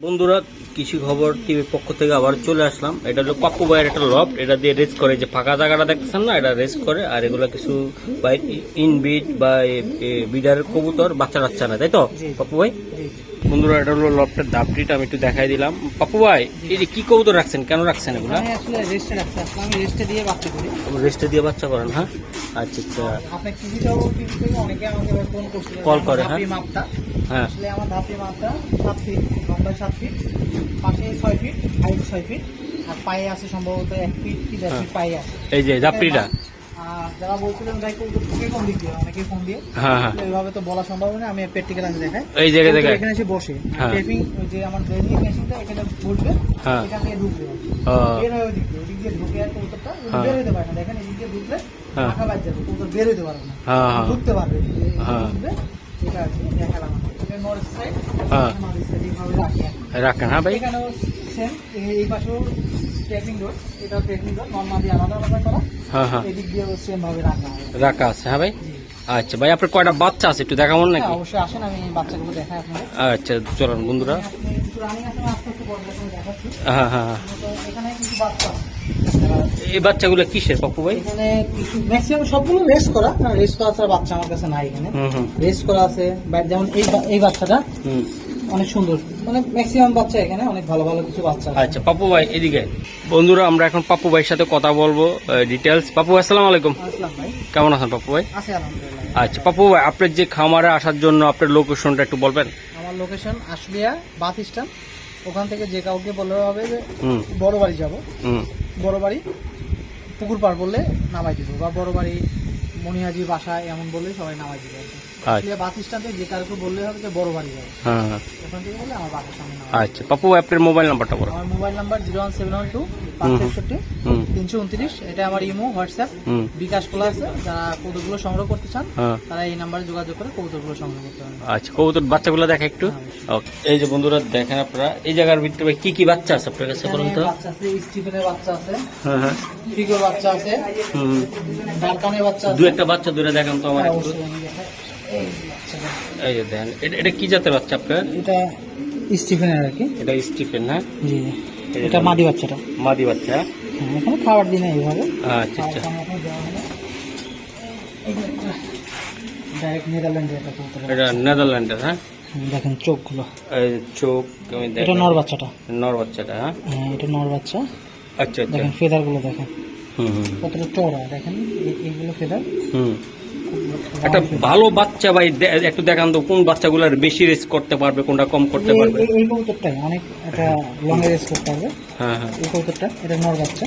বন্ধুরা কৃষি খবর টিভির পক্ষ থেকে আবার চলে আসলাম। এটা হলো পাপ্পু ভাইয়ের একটা লফট এটা দিয়ে রেস করে যে ফাঁকা জায়গাটা দেখতেছেন না এটা রেস করে আর এগুলো কিছু ইনবিট বা বিডার কবুতর বাচ্চা বাচ্চা না তাই তো? পাপ্পু ভাই? বন্ধুরা এটা হলো লফটের দাপটিটা আমি একটু দেখাই দিলাম। পাপ্পু ভাই এই যে কি কবুতর রাখছেন? কেন রাখছেন এগুলো? আমি আসলে রেস্টে আমি রেস্টে দিয়ে বাচ্চা করি। রেস্টে দিয়ে বাচ্চা করেন হ্যাঁ? আচ্ছা আচ্ছা। টিভি থেকে অনেকে আমাকে ফোন করছিল Call করে, হ্যাঁ? মাপটা। হ্যাঁ। আসলে আমার ধাপি মাপটা সাত ফিট লম্বায় সাত ফিট পাশে ছয় ফিট হাইট ছয় ফিট আর পায়ে আছে সম্ভবত এক ফিট কি দেড় হ্যাঁ। ফিট পায়ে আছে। এই যে জাপটিটা আর যারা বলছিলেন ভাই থেকে কম দিক দিয়ে অনেকে ফোন দিয়ে। হ্যাঁ হ্যাঁ। এভাবে তো বলা সম্ভব না আমি প্র্যাকটিক্যাল আমি দেখাই। এই জায়গায় কৌতুক এখানে এসে বসে। হ্যাঁ। টেপিং যে আমার ড্রেনিং মেশিনটা এখানে বসবে হ্যাঁ। এখান থেকে ঢুকবে। বের হয়ে দিয়ে, দিয়ে ঢুকে আর কবুতরটা হ্যাঁ। বের হইতে পারে না। দেখেন এদিক দিয়ে ঢুকলে হ্যাঁ। পাখা বাজ যাবে। কবুতর বের হইতে পারবে না। হ্যাঁ হ্যাঁ। ঢুকতে পারবে হ্যাঁ। এটা কি দেখালাম নর্থ সাইড হ্যাঁ। নর্থ সাইড এইভাবে কি। রাখেন হ্যাঁ ভাই। এখানেও সেম এই পাশেও ট্রেকিং রোড এটা ট্রেকিং রোড নর্মালি আলাদা আলাদা করা। হ্যাঁ হ্যাঁ। এদিক দিয়েও সেম ভাবে রাখা রাখা আছে হ্যাঁ ভাই? আচ্ছা ভাই আপনার কয়টা বাচ্চা আছে একটু দেখাবেন হ্যাঁ, নাকি? অবশ্যই আসেন আমি বাচ্চাগুলো দেখাই আপনাদের। আচ্ছা চলুন বন্ধুরা। হ্যাঁ হ্যাঁ হ্যাঁ। এখানে কিছু বাচ্চা। এই বাচ্চাগুলো কিসের পপ্পু ভাই? এখানে কিছু ম্যাক্সিমাম সবগুলো রেস করা রেস করা ছাড়া বাচ্চা আমার কাছে নাই এখানে। রেস করা আছে যেমন এই এই বাচ্চাটা। হুম। অনেক সুন্দর। মানে ম্যাক্সিমাম বাচ্চা এখানে অনেক ভালো ভালো কিছু বাচ্চা। আচ্ছা পাপ্পু ভাই এদিকে। বন্ধুরা আমরা এখন পাপ্পু ভাইয়ের সাথে কথা বলব ডিটেলস পাপ্পু ভাই আসসালামু আলাইকুম। ভাই। কেমন আছেন পাপ্পু ভাই? আচ্ছা পাপ্পু ভাই আপনার যে খামারে আসার জন্য আপনার লোকেশনটা একটু বলবেন? আমার লোকেশন আশুলিয়া বাস স্ট্যান্ড। ওখান থেকে যে কাউকে বললে হবে যে বড় বাড়ি যাব। বড় বাড়ি পুকুর পার বললে নামাই দিব বা বড় বাড়ি মনিহাজি বাসা এমন বললে সবাই নামাই দিব যাবে। হ্যাঁ। হ্যাঁ। আচ্ছা ভাই আপনার মোবাইল নাম্বারটা বলো। আমার mobile number zero one seven one two হুম। তিনশো উনত্রিশ। এটা আমার ইমো হোয়াটসঅ্যাপ। বিকাশ খোলা আছে। যারা কৌতুকগুলো সংগ্রহ করতে চান হ্যাঁ। তারা এই নাম্বারে যোগাযোগ করে কৌতুকগুলো সংগ্রহ করতে পারেন আচ্ছা কবুতর বাচ্চাগুলো দেখা একটু। হ্যাঁ, ওকে এই যে বন্ধুরা দেখেন আপনারা এই জায়গার ভিতরে কি কি বাচ্চা আছে আপনার কাছে বলুন তো? বাচ্চা আছে স্টিফেনের বাচ্চা আছে হ্যাঁ হ্যাঁ। বাচ্চা আছে ডারকানের বাচ্চা দু একটা বাচ্চা দূরে দেখেন তো আমার হ্যাঁ, একটু। এই যে দেখেন এটা এটা কি জাতের বাচ্চা আপনার? এটা স্টিফেনের আর কি। এটা স্টিফেন হ্যাঁ জি এটা মাদি বাচ্চাটা। মাদি বাচ্চা। হ্যাঁ, এখানে খাবার দিনে এইভাবে। আচ্ছা আচ্ছা। ডাইরেক্ট নেদারল্যান্ডে এটা এটা নেদারল্যান্ডের হ্যাঁ? দেখেন চোখগুলো। চোখ আমি এটা নর বাচ্চাটা। নর বাচ্চাটা হ্যাঁ? হ্যাঁ এটা নর বাচ্চা। আচ্ছা আচ্ছা। দেখেন ফেদারগুলো দেখেন। হুম কতটা চওড়া দেখেন এইগুলো ফেদার হুম। একটা ভালো বাচ্চা ভাই একটু দেখান তো কোন বাচ্চাগুলোর বেশি রেস করতে পারবে কোনটা কম করতে পারবে? এই কবুতরটাই অনেক একটা লং রেস করতে হবে। হ্যাঁ হ্যাঁ। এই কবুতরটা এটা নর বাচ্চা।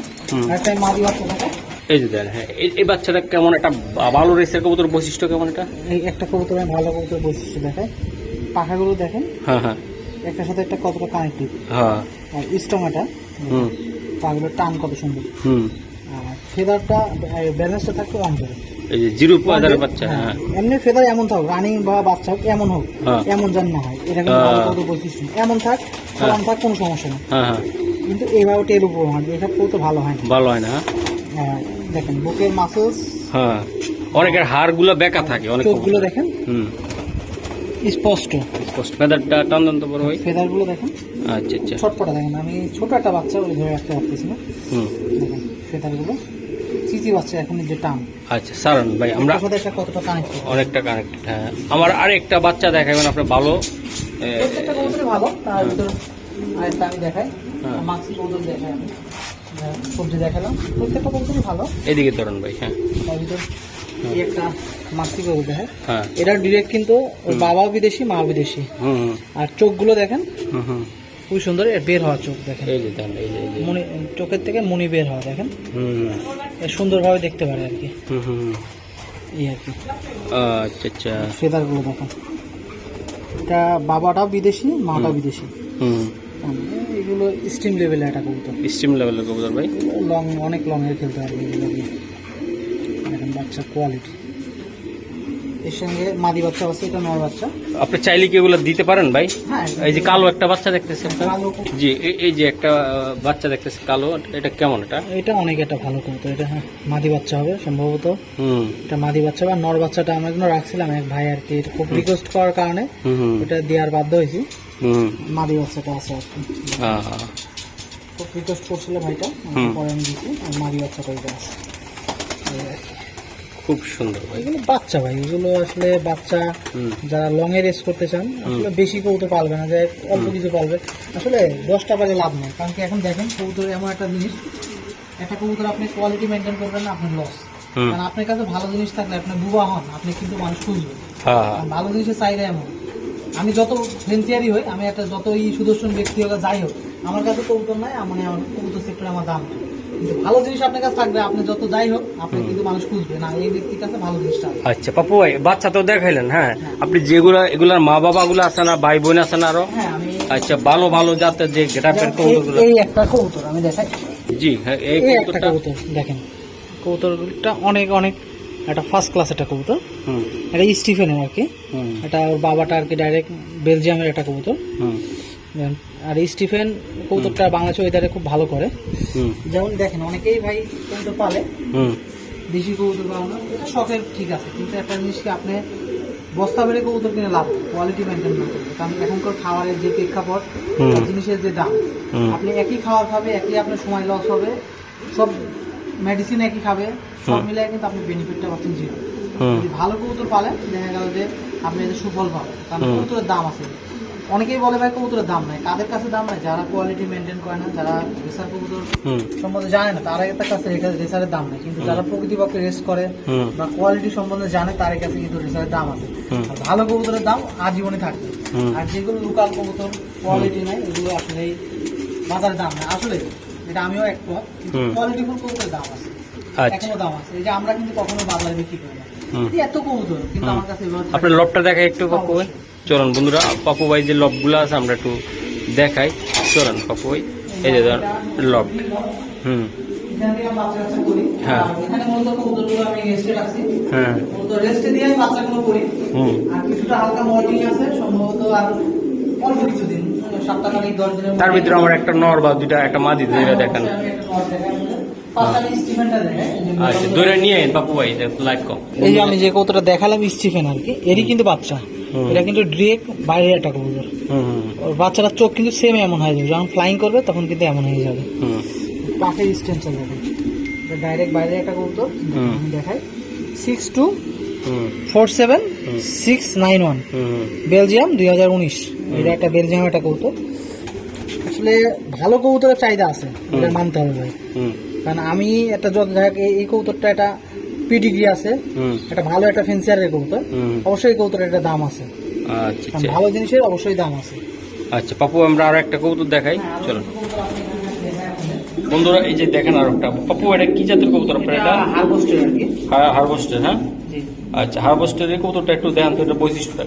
আর একটা মাদি বাচ্চা থাকে। এই যে দেখেন হ্যাঁ এই- বাচ্চাটা কেমন একটা ভালো রেসের কবুতর বৈশিষ্ট্য কেমন এটা? এই একটা কবুতর ভালো কবুতর বৈশিষ্ট্য দেখায়। পাখাগুলো দেখেন। হ্যাঁ হ্যাঁ। একটার সাথে একটা কতটা কানেক্টিভ হ্যাঁ। আর স্টমাটা হুম। পাগুলো টান কত সুন্দর। হুম। আর ফেদারটা ব্যালেন্সটা থাকতে অন করে। এই জিরো পয়দার বাচ্চা হ্যাঁ। এমনি ফেদার এমন থাক রানিং বা বাচ্চা হোক এমন হোক হ্যাঁ। এমন যেন না হয় এটা কিন্তু হ্যাঁ। বৈশিষ্ট্য এমন থাক ফলান থাক কোনো সমস্যা নেই। হ্যাঁ হ্যাঁ। কিন্তু এইভাবে টের উপর হয় এসব তো ভালো হয় না। ভালো হয় না হ্যাঁ? হ্যাঁ, দেখেন বুকের মাসেলস হ্যাঁ। অনেকের হাড়গুলো বেঁকা থাকে অনেক চোখগুলো দেখেন। হুম। স্পষ্ট। স্পষ্ট। ফেদারটা টান টান তো বড় ভাই ফেদারগুলো দেখেন। আচ্ছা আচ্ছা। ছটপটা দেখেন আমি ছোট একটা বাচ্চা ওই ধরে রাখতে পারতেছি না। হুম। দেখেন ফেদারগুলো চিচি বাচ্চা এখন যে টান। আচ্ছা সারান ভাই আমরা একটা কতটা কানেক্ট অনেকটা কানেক্টেড হ্যাঁ। আমার আরেকটা বাচ্চা দেখাবেন আপনার ভালো। ভালো তার ভিতর আরেকটা আমি দেখাই। হ্যাঁ। মাক্সি দেখাই আমি। হ্যাঁ, সবজি দেখালাম। প্রত্যেকটা ভালো। এদিকে ধরেন ভাই হ্যাঁ। তার ভিতর একটা কবুতর দেখায়। হ্যাঁ। এটা ডিরেক্ট কিন্তু বাবাও বিদেশি মা বিদেশি। আর চোখগুলো দেখেন। হুম হুম। খুবই সুন্দর বের হওয়া চোখ দেখেন। এই যে দেখেন এই যে মনি চোখের থেকে মনি বের হওয়া দেখেন। হুম। সুন্দরভাবে দেখতে পারে আর কি। হুম হুম। এই আর কি। আচ্ছা আচ্ছা। ফেদারগুলো দেখেন। এটা বাবাটাও বিদেশি মাটাও বিদেশি। হুম। হুম, এগুলো স্টিম লেভেলে একটা কবুতর। স্টিম লেভেলের কবুতর ভাই? লং অনেক লং এর খেলতে পারবে এগুলো দেখেন বাচ্চা কোয়ালিটি এর সঙ্গে মাদি বাচ্চা আছে এটা নর বাচ্চা। আপনি চাইলে কি এগুলো দিতে পারেন ভাই? হ্যাঁ এই যে কালো একটা বাচ্চা দেখতেছেন? জি এই- যে একটা বাচ্চা দেখতেছে কালো। এটা কেমন এটা? এটা অনেক একটা ভালো কবুতর এটা হ্যাঁ মাদি বাচ্চা হবে সম্ভবত। হুম। এটা মাদি বাচ্চা বা নর বাচ্চাটা আমরা জন্য রাখছিলাম এক ভাই আর কি। খুব রিকোয়েস্ট করার কারণে এটা দেওয়ার বাধ্য হয়েছি। মাদি বাচ্চাটা আছে আর কি। খুব রিকোয়েস্ট করছিল ভাইটা পরে আমি দিচ্ছি আর মাদি বাচ্চাটা এটা আছে। খুব সুন্দর এগুলো বাচ্চা ভাই এগুলো আসলে বাচ্চা যারা লং এ রেস করতে চান আসলে বেশি কবুতর পালবে না যে অল্প কিছু পালবে। আসলে দশটা বাজে লাভ নেই কারণ কি এখন দেখেন কবুতর এমন একটা জিনিস একটা কবুতর আপনি কোয়ালিটি মেনটেন করবেন না আপনার লস কারণ আপনার কাছে ভালো জিনিস থাকলে আপনি বুবা হন আপনি কিন্তু মানুষ খুঁজবেন। হ্যাঁ। ভালো জিনিসের চাহিদা এমন। আমি যত ফেন্সিয়ারি হই আমি একটা যতই সুদর্শন ব্যক্তি হোক যাই হোক আমার কাছে কবুতর নাই মানে আমার কবুতর সেক্টরে আমার দাম কিন্তু ভালো জিনিস আপনার কাছে থাকবে আপনি যত যাই হোক আপনি কিন্তু মানুষ খুঁজবে। না এই ব্যক্তির কাছে ভালো জিনিসটা আচ্ছা পাপু ভাই বাচ্চা তো দেখাইলেন হ্যাঁ? আপনি যেগুলো এগুলার মা বাবা গুলো আছে না ভাই বোন আছে না আরও? হ্যাঁ আচ্ছা ভালো ভালো জাতের যে গেটাপের কবুতরগুলো এই একটা কবুতর আমি দেখাই। জি হ্যাঁ এই কবুতরটা। কবুতর দেখেন। কবুতরটা অনেক অনেক একটা ফার্স্ট ক্লাস একটা কবুতর। হুম। এটা স্টিফেনের আর কি। হুম। এটা ওর বাবাটা আর কি ডাইরেক্ট বেলজিয়ামের একটা কবুতর। আর স্টিফেন কবুতরটা বাংলাদেশ ওয়েদারে খুব ভালো করে। যেমন দেখেন অনেকেই ভাই কবুতর পালে। হুম। দেশি কবুতর পালানো এটা শখের ঠিক আছে কিন্তু একটা জিনিসকে আপনি বস্তা বেড়ে কবুতর কিনে লাভ কোয়ালিটি মেনটেন না করবে কারণ এখনকার খাবারের যে প্রেক্ষাপট জিনিসের যে দাম আপনি একই খাবার খাবে একই আপনার সময় লস হবে সব মেডিসিন একই খাবে সব মিলে কিন্তু আপনি বেনিফিটটা পাচ্ছেন জিরো যদি ভালো কবুতর পালেন দেখা গেল যে আপনি এতে সুফল পাবেন কারণ। কবুতরের দাম আছে। অনেকেই বলে ভাই কবুতরের দাম নাই। কাদের কাছে দাম নাই? যারা কোয়ালিটি মেনটেন করে না যারা রেসার কবুতর সম্বন্ধে জানে না তার কাছে রেসারের দাম নেই। কিন্তু যারা প্রকৃতিপক্ষে রেস করে বা কোয়ালিটি সম্বন্ধে জানে তার কাছে কিন্তু রেসারের দাম আছে। ভালো কবুতরের দাম আজীবনে থাকবে। আর যেগুলো লোকাল কবুতর কোয়ালিটি নাই এগুলো আসলে বাজারে দাম নেই। আসলে এটা আমিও একমত কিন্তু কোয়ালিটি কোয়ালিটিফুল কবুতরের দাম আছে। আচ্ছা। এখনও দাম আছে। এই যে আমরা কিন্তু কখনো বাজারে বিক্রি করি না। এত কবুতর কিন্তু আমার কাছে আপনার লবটা দেখাই একটু পাপু ভাই চলুন বন্ধুরা পাপু ভাই যে লবগুলো আছে আমরা একটু দেখাই। চলুন পাপু ভাই এই যে ধর লব। হুম। হ্যাঁ। হ্যাঁ। হুম। আর কিছুটা হালকা মর্নিং আছে সম্ভবত আর অল্প কিছুদিন সপ্তাহ খানিক দশ দিনের তার ভিতরে আমার একটা নর বা দুইটা একটা দেখান স্টিফেনটা দেখাই। এই যে আচ্ছা দুইটা নিয়ে পাপু ভাই লাইট কম এই যে আমি যে কৌতটা দেখালাম স্টিফেন আর কি এরই কিন্তু বাচ্চা। এটা কিন্তু ডিরেক্ট বাইরে হুম হুম। ওর বাচ্চাটার চোখ কিন্তু সেম এমন হয়ে যাবে। যখন ফ্লাইং করবে তখন কিন্তু এমন হয়ে যাবে। হুম। পাশের স্টেন্সল দেখুন ডাইরেক্ট বাইরে হুম। আমি দেখাই। Six two four seven six nine one Belgium দুই হাজার উনিশ। এটা একটা বেলজিয়াম একটা কবুতর। আসলে ভালো কবুতরের চাহিদা আছে। এটা মানতে হবে ভাই। কারণ আমি একটা যত দেখ এই কবুতরটা একটা পিডিগ্রি আছে। হুম। একটা ভালো একটা ফেন্সিয়ারের কবুতর। হুম। অবশ্যই কবুতরের একটা দাম আছে। আচ্ছা আচ্ছা। ভালো জিনিসের অবশ্যই দাম আছে। আচ্ছা পাপু আমরা আরও একটা কবুতর দেখাই। চলো। বন্ধুরা এই যে দেখেন আর একটা। পাপু এটা কি জাতের কবুতর আপনার এটা হারভেস্টার আর কি। হারভেস্টার হ্যাঁ? জি। আচ্ছা হারভেস্টারের কবুতরটা একটু দেখান তো এটা বৈশিষ্ট্যটা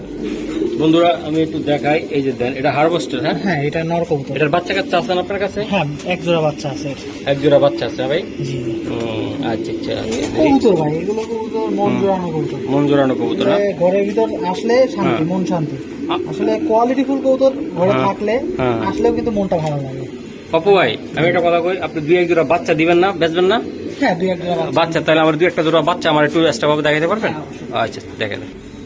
বন্ধুরা আমি একটু দেখাই। এই যে দেন এটা হারভেস্টার হ্যাঁ? হ্যাঁ এটা এটার বাচ্চা কাচ্চা আছে আপনার কাছে? হ্যাঁ এক জোড়া বাচ্চা আছে এক জোড়া বাচ্চা আছে ভাই? জি। আচ্ছা আচ্ছা আচ্ছা। কবুতর ভাই এগুলো কবুতর মন জোড়ানো কবুতর। মন জোড়ানো কবুতর হ্যাঁ? ঘরের ভিতর আসলে শান্তি হ্যাঁ। মন শান্তি। আসলে কোয়ালিটি ফুল কবুতর ঘরে হ্যাঁ। থাকলে হ্যাঁ। আসলেও কিন্তু মনটা ভালো লাগে। পাপু ভাই আমি একটা কথা কই আপনি দুই এক জোড়া বাচ্চা দিবেন না বেচবেন না? হ্যাঁ দুই এক জোড়া বাচ্চা। বাচ্চা তাহলে আমার দুই একটা জোড়া বাচ্চা আমার একটু এক্সট্রা ভাবে দেখাতে পারবেন? আচ্ছা দেখেন।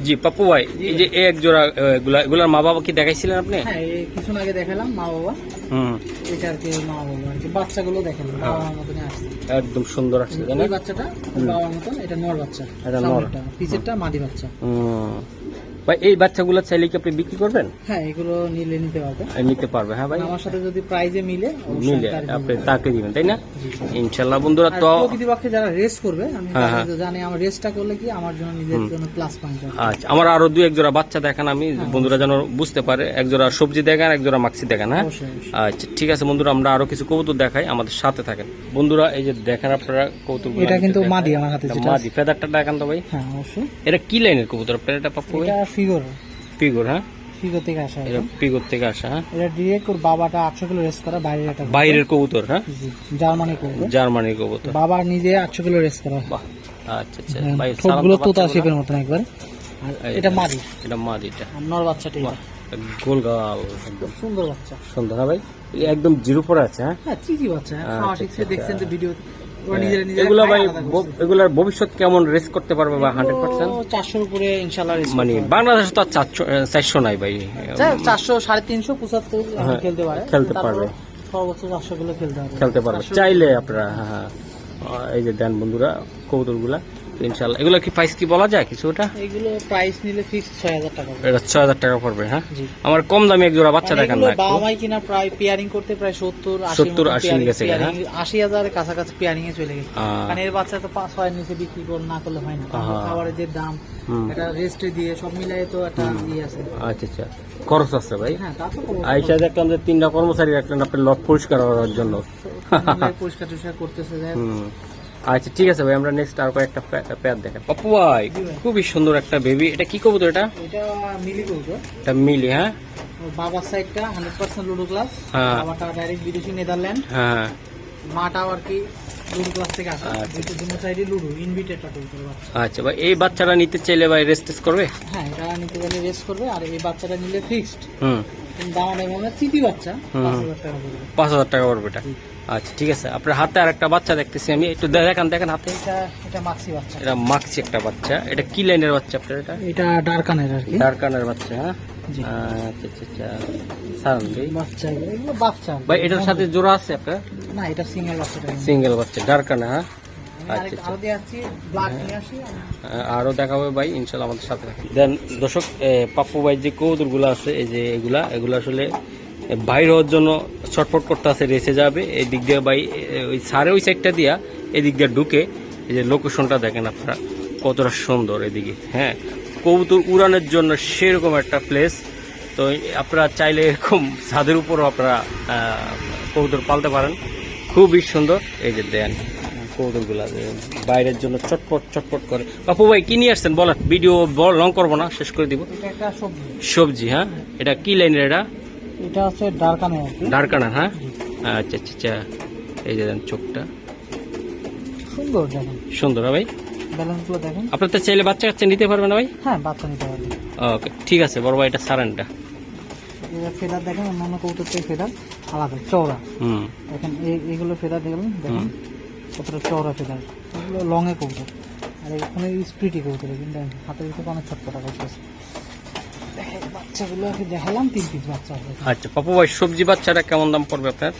জি পাপ্পু ভাই এই যে এক জোড়া এগুলা এগুলার মা বাবা কি দেখাইছিলেন আপনি? হ্যাঁ কিছুক্ষণ আগে দেখালাম মা বাবা হুম। এটা আর কি মা বাবা আর কি। বাচ্চাগুলো দেখালাম হ্যাঁ। বাবার মতনই আসছে একদম সুন্দর আসছে জানেন? এই বাচ্চাটা বাবার মতন এটা নর বাচ্চা এটা নর। পিছেরটা মাদি বাচ্চা। হুম। ভাই এই বাচ্চাগুলো চাইলে কি আপনি বিক্রি করবেন? হ্যাঁ এগুলো নিলে নিতে পারবে নিতে পারবে হ্যাঁ ভাই? আমার সাথে যদি প্রাইজে মিলে মিলে আপনি তাকে দিবেন তাই না? জি। বন্ধুরা তো প্রকৃতিপক্ষে যারা রেস করবে আমি হ্যাঁ, তো জানি আমার রেসটা করলে কি আমার জন্য নিজের জন্য প্লাস পয়েন্ট আচ্ছা আমার আরও দুই এক জোড়া বাচ্চা দেখান আমি বন্ধুরা যেন বুঝতে পারে। এক জোড়া সবজি দেখান এক জোড়া মাক্সি দেখান হ্যাঁ। আচ্ছা ঠিক আছে বন্ধুরা আমরা আরও কিছু কবুতর দেখাই আমাদের সাথে থাকেন। বন্ধুরা এই যে দেখেন আপনারা কৌতুক এটা কিন্তু মাদি আমার হাতে মাদি ফেদারটা দেখান তো ভাই। হ্যাঁ অবশ্যই। এটা কি লাইনের কবুতর? আপনার এটা পাপ্পু এটা ফিগর? হ্যাঁ? ফিগর থেকে আসা এটা পিগর থেকে আসা হ্যাঁ? এটা ডিরেক্ট ওর বাবাটা আটশো কিলো রেস করা বাইরের একটা বাইরের কবুতর হ্যাঁ? জার্মানি করবে জার্মানির কবুতর। বাবা নিজে আটশো কিলো রেস করা আচ্ছা আচ্ছা। হ্যাঁ, ভাই তোতা শেপের মতন একবার। আর এটা। মাদি। এটা মাদিটা নর বাচ্চাটা বাহ এটা। গোল একদম। সুন্দর বাচ্চা। সুন্দর হ্যাঁ ভাই? একদম জিরো পরে আছে হ্যাঁ? হ্যাঁ চিজি বাচ্চা। হ্যাঁ, আচ্ছা, আচ্ছা, দেখছেন তো ভিডিও ওরা নিজেরা নিজেরা এগুলা খায়, ভাই আলাদা ব- করছে। এগুলার ভবিষ্যৎ কেমন রেস করতে পারবে বা হান্ড্রেড পার্সেন্ট চারশোর উপরে ইনশাল্লাহ মানে বাংলাদেশে তো আর চারশো চারশো নাই ভাই। চারশো সাড়ে তিনশো পঁচাত্তর হ্যাঁ, খেলতে পারে। খেলতে পারবে। সর্বোচ্চ চারশো খেলতে পারবে। খেলতে পারবে। চাইলে আপনারা হ্যাঁ হ্যাঁ এই যে দেন বন্ধুরা কৌতুলগুলা ইনশাল্লাহ এগুলো কি প্রাইস কি বলা যায় কিছু ওটা এগুলো প্রাইস নিলে ফিক্স ছয় হাজার টাকা পড়বে। এটা ছয় হাজার টাকা পড়বে হ্যাঁ? আমার কম দামে এক জোড়া বাচ্চা দেখান না একটু। বাবা মাই কিনা প্রায় পেয়ারিং করতে প্রায় সত্তর 70, 80 গেছে, হ্যাঁ? আশি হাজারের কাছাকাছি পেয়ারিং এ চলে গেছে। কারণ এর বাচ্চা তো পাঁচ ছয়ের নিচে বিক্রি করে না করলে হয় না। খাবারের যে দাম। এটা রেস্টে দিয়ে সব মিলাই তো একটা ইয়ে আছে। আচ্ছা আচ্ছা। খরচ আছে ভাই। হ্যাঁ তা তো আইসা দেখলাম যে তিনটা কর্মচারী রাখলেন আপনার লক পরিষ্কার করার জন্য। পরিষ্কার টরিষ্কার করতেছে। হুম। আচ্ছা ঠিক আছে ভাই আমরা নেক্সট আর কয়েকটা প্যাড দেখেন পপ্পু ভাই খুবই সুন্দর একটা বেবি এটা কি কবুতর এটা? এটা মিলি করব এটা মিলি হ্যাঁ? বাবার সাইডটা হান্ড্রেড পার্সেন্ট লুডো ক্লাস হ্যাঁ। বাবাটা ডাইরেক্ট বিদেশি নেদারল্যান্ড হ্যাঁ। মাটাও আর কি লুডো ক্লাস থেকে আসে। আচ্ছা। দুটো দুটো সাইডে লুডো ইনভিটেডটা কবুতর আচ্ছা ভাই এই বাচ্চাটা নিতে চাইলে ভাই রেস্ট টেস্ট করবে? হ্যাঁ এটা নিতে গেলে রেস করবে আর এই বাচ্চাটা নিলে ফিক্সড হুম। বাচ্চা পাঁচ হাজার টাকা পড়বে। এটা? আচ্ছা ঠিক আছে। আপনার হাতে আর একটা বাচ্চা দেখতেছি আমি। একটু দেখান দেখেন হাতে। এটা এটা মাক্সি বাচ্চা। এটা মাক্সি একটা বাচ্চা। এটা কি লাইনের বাচ্চা আপনার এটা? এটা ডার্কানের আর কি। ডারকানের বাচ্চা হ্যাঁ? আচ্ছা আচ্ছা আচ্ছা। বাচ্চা বাচ্চা। ভাই এটার সাথে জোড়া আছে আপনার? না এটা সিঙ্গেল বাচ্চাটা। সিঙ্গেল বাচ্চা ডারকানা হ্যাঁ? আমি আরেক- আচ্ছা, আরও দিয়ে আসছি ব্লাড নিয়ে আসি। আরও দেখাবে ভাই ইনশাল্লাহ আমাদের সাথে দেন দর্শক পাপ্পু ভাই যে কৌদুরগুলো আছে এই যে এগুলা এগুলো আসলে বাইর হওয়ার জন্য ছটফট করতে আছে রেসে যাবে। এই দিক দিয়ে ভাই ওই সারে ওই সাইডটা দিয়া এদিক দিয়ে ঢুকে এই যে লোকেশনটা দেখেন আপনারা কতটা সুন্দর এদিকে। হ্যাঁ কবুতর উড়ানোর জন্য সেরকম একটা প্লেস তো আপনারা চাইলে এরকম ছাদের উপরও আপনারা কবুতর পালতে পারেন। খুবই সুন্দর। এই যে দেন কৌতুকগুলা বাইরের জন্য চটপট চটপট করে। বাপু ভাই কি নিয়ে আসছেন? বলেন ভিডিও লং করব না শেষ করে দিব। সবজি। হ্যাঁ? এটা কি লাইনের এটা? এটা হচ্ছে কি ডার্কানা হ্যাঁ? আচ্ছা আচ্ছা আচ্ছা। এই যে দেন চোখটা। সুন্দর সুন্দর হ্যাঁ ভাই? আপনার তো চাইলে বাচ্চা কাচ্চা নিতে পারবেন না ভাই? হ্যাঁ বাচ্চা নিতে পারবে ওকে ঠিক আছে বড় ভাই এটা সারানটা এটা। ফেদার দেখেন অন্যান্য কবুতর থেকে ফেদার আলাদা চওড়া। হুম। দেখেন এই- এইগুলো ফেদার দেখলেন দেখেন। কতটা চওড়া ফেদার এগুলো লংয়ে কবুতর। আর এখানে স্প্রিটি কবুতর কিন্তু হাতের ভিতরে অনেক ছটপটা করতেছে। দেখালাম তিন পিস বাচ্চা আছে আচ্ছা পাপু ভাই সবজি বাচ্চাটা কেমন দাম পড়বে আপনার?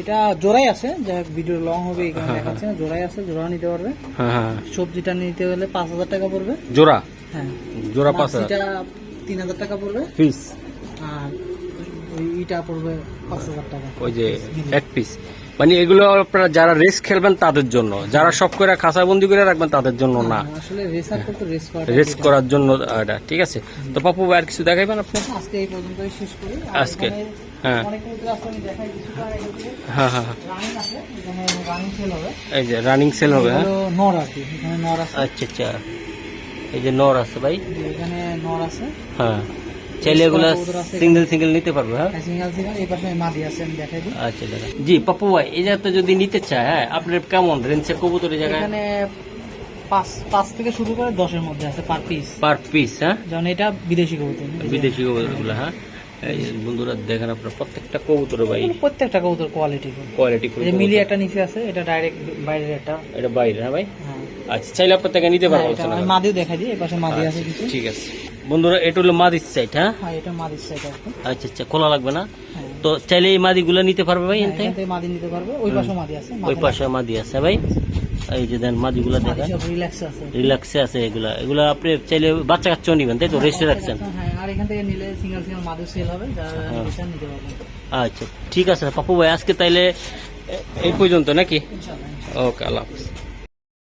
এটা জোড়াই আছে ভিডিও লং হবে এই কারণে হ্যাঁ, দেখাচ্ছে না জোড়াই আছে জোড়া নিতে পারবে। হ্যাঁ হ্যাঁ। সবজিটা নিতে গেলে পাঁচ হাজার টাকা পড়বে। জোড়া? হ্যাঁ। জোড়া পাঁচ হাজার। তিন হাজার টাকা পড়বে। পিস আর পড়বে পাঁচ হাজার টাকা। ওই যে এক পিস মানে এগুলো আপনারা যারা রেস খেলবেন তাদের জন্য। যারা সব করে খাঁচা বন্দি করে রাখবেন তাদের জন্য না। রেস করার জন্য এটা ঠিক আছে। তো পাপু আর কিছু দেখাইবেন আপনি? আজকে হ্যাঁ। হ্যাঁ হ্যাঁ হ্যাঁ। এই যে রানিং সেল হবে হ্যাঁ? আচ্ছা আচ্ছা। এই যে নর আছে ভাই। এখানে নর আছে। হ্যাঁ। চাইলে এগুলো সিঙ্গেল সিঙ্গেল নিতে পারবে হ্যাঁ? সিঙ্গেল সিঙ্গেল এই পাশে মাদি আছে আমি দেখাই দিই। আচ্ছা দাদা। জি পাপ্পু ভাই এই জায়গাতে যদি নিতে চায় হ্যাঁ আপনার কেমন রেঞ্জের কবুতর এই জায়গায়? এখানে পাঁচ পাঁচ থেকে শুরু করে দশের মধ্যে আছে পার পিস পার পিস হ্যাঁ? যেমন এটা বিদেশি কবুতর। বিদেশি কবুতরগুলো হ্যাঁ? এই বন্ধুরা দেখেন আপনার প্রত্যেকটা কবুতর ভাই। প্রত্যেকটা কবুতর কোয়ালিটি কোয়ালিটি এই মিলি একটা নিচে আছে এটা ডাইরেক্ট বাইরের একটা। এটা বাইরে হ্যাঁ ভাই? হ্যাঁ। আচ্ছা চাইলে আপনার থেকে নিতে হ্যাঁ, পারব এটা বলছেন মাদিও দেখাই দিই এই পাশে মাদি আছে কিছু। ঠিক আছে। বন্ধুরা এটা হলো মাদির সাইড হ্যাঁ? হ্যাঁ এটা মাদির সাইড আচ্ছা আচ্ছা খোলা লাগবে না? হ্যাঁ। তো চাইলে এই মাদিগুলো নিতে পারবে ভাই হ্যাঁ, এখান থেকে মাদি নিতে পারবে ওই পাশে মাদি আছে ওই পাশে মাদি আছে ভাই। এই যে দেন মাদিগুলো দেখেন রিল্যাক্স আছে। রিল্যাক্সে আছে এগুলা। এগুলা আপনি চাইলে বাচ্চা কাচ্চাও নিবেন তাই তো? রেস্টে রাখছেন। হ্যাঁ আর এখান থেকে নিলে সিঙ্গেল সিঙ্গেল মাদি সেল হবে যারা হ্যাঁ। নিতে চান নিতে পারবেন। আচ্ছা ঠিক আছে পাপু ভাই আজকে তাইলে এ- এই পর্যন্ত নাকি? ইনশাআল্লাহ। ওকে আল্লাহ হাফিজ।